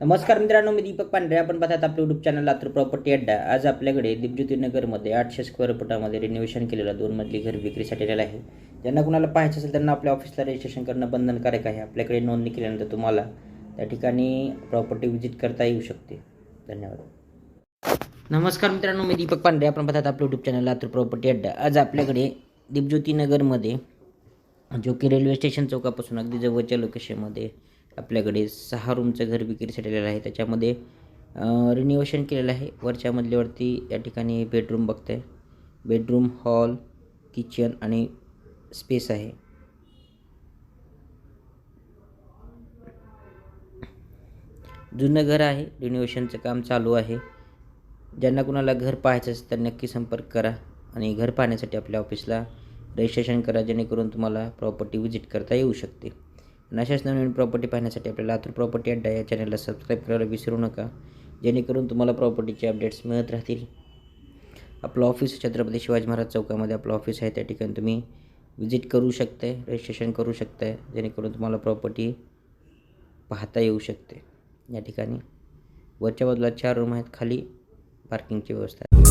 नमस्कार मित्रांनो मी दीपक पांढरे. आपण पाहतात आपल्या युट्यूब चॅनल लातूर प्रॉपर्टी अड्डा. आज आपल्याकडे दीपज्योतीनगरमध्ये आठशे स्क्वेअर फुटामध्ये रिनोव्हेशन केलेलं दोन मजली घर विक्रीसाठी आलेलं आहे. ज्यांना कुणाला पाहायचं असेल त्यांना आपल्या ऑफिसला रजिस्ट्रेशन करणं बंधनकारक आहे. आपल्याकडे नोंदणी केल्यानंतर तुम्हाला त्या ठिकाणी प्रॉपर्टी व्हिजिट करता येऊ शकते. धन्यवाद. नमस्कार मित्रांनो मी दीपक पांढरे. आपण पाहतात आपलं युट्यूब चॅनल लातूर प्रॉपर्टी अड्डा. आज आपल्याकडे दीपज्योतीनगरमध्ये जो की रेल्वे स्टेशन चौकापासून अगदी जवळच्या लोकेशनमध्ये आपल्याकडे सहा रूमचं घर विक्रीसाठी आलेलं आहे. त्याच्यामध्ये रिनिवेशन केलेलं आहे. वरच्या मजल्यावरती या ठिकाणी बेडरूम बघताय बेडरूम हॉल किचन आणि स्पेस आहे. जुनं घर आहे. रिन्युवेशनचं काम चालू आहे. ज्यांना कुणाला घर पाहायचं असेल तर नक्की संपर्क करा आणि घर पाहण्यासाठी आपल्या ऑफिसला रजिस्ट्रेशन करा जेणेकरून तुम्हाला प्रॉपर्टी व्हिजिट करता येऊ शकते. अशाच नवीन प्रॉपर्टी पाहण्यासाठी आपल्या लातूर प्रॉपर्टी अड्डा या चॅनलला सबस्क्राईब करायला विसरू नका. जेणेकरून तुम्हाला प्रॉपर्टीचे अपडेट्स मिळत राहतील. आपलं ऑफिस छत्रपती शिवाजी महाराज चौकामध्ये आपलं ऑफिस आहे. त्या ठिकाणी तुम्ही विजिट करू शकताय रजिस्ट्रेशन करू शकताय जेणेकरून तुम्हाला प्रॉपर्टी पाहता येऊ शकते. या ठिकाणी वरच्या बाजूला चार रूम आहेत. खाली पार्किंगची व्यवस्था आहे.